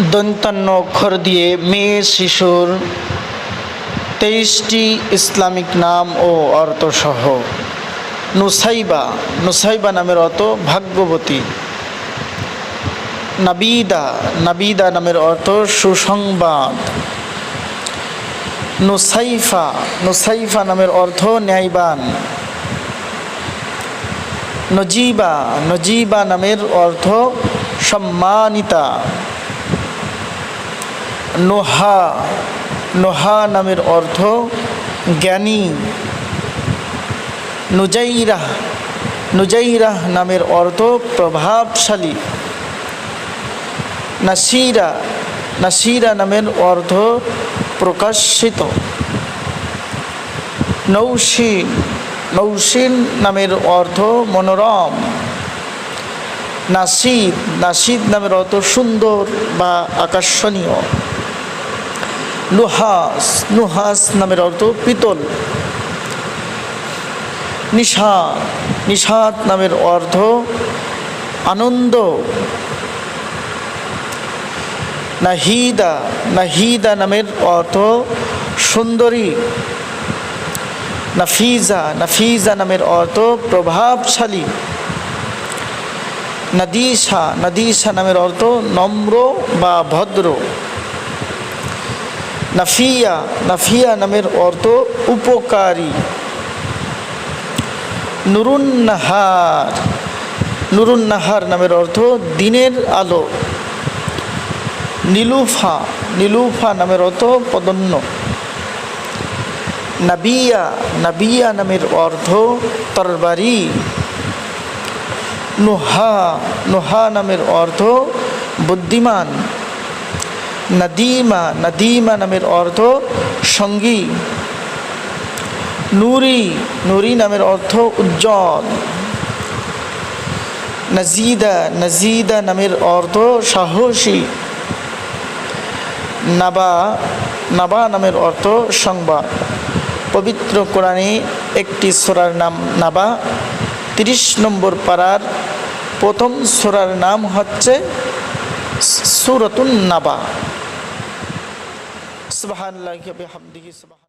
দন্তান্ন অক্ষর দিয়ে মেয়ে, শিশুর তেইশটি ইসলামিক নাম ও অর্থসহ। নুসাইবা নুসাইবা নামের অর্থ ভাগ্যবতী। নাবিদা নাবিদা নামের অর্থ সুসংবাদ। নুসাইফা নুসাইফা নামের অর্থ ন্যায়বান। নজিবা নজিবা নামের অর্থ সম্মানিতা। নোহা নোহা নামের অর্থ জ্ঞানী। নুজাইরাহ নুজাইরাহ নামের অর্থ প্রভাবশালী। নাসিরা নাসিরা নামের অর্থ প্রকাশিত। নৌসিন নৌসিন নামের অর্থ মনোরম। নাসিদ নাসিদ নামের অর্থ সুন্দর বা আকর্ষণীয়। নুহাস নুহাস নামের অর্থ পিতল। নিষাদ নিষাদ নামের অর্থ আনন্দ। নাহিদা নাহিদা নামের অর্থ সুন্দরী। নাফিজা নাফিজা নামের অর্থ প্রভাবশালী। নদীশা নদীশা নামের অর্থ নম্র বা ভদ্র। নাফিয়া নাফিয়া নামের অর্থ উপকারী। নুরুন্নাহার নুরুন্নাহার নামের অর্থ দিনের আলো। নীলুফা নীলুফা নামের অর্থ পদন্য নাবিয়া নাবিয়া নামের অর্থ তরবারি। নুহা নুহা নামের অর্থ বুদ্ধিমান। নদীমা নদীমা নামের অর্থ সঙ্গী। নুরি নুরি নামের অর্থ উজ্জ্বল। নজিদা নজিদা নামের অর্থ সাহসী। নাবা নাবা নামের অর্থ সংবাদ। পবিত্র কোরআনে একটি সোরার নাম নাবা। তিরিশ নম্বর পাড়ার প্রথম সোরার নাম হচ্ছে সুরতুন নাবা। সুবহানাল্লাহি ওয়া বিহামদিহি সুবহান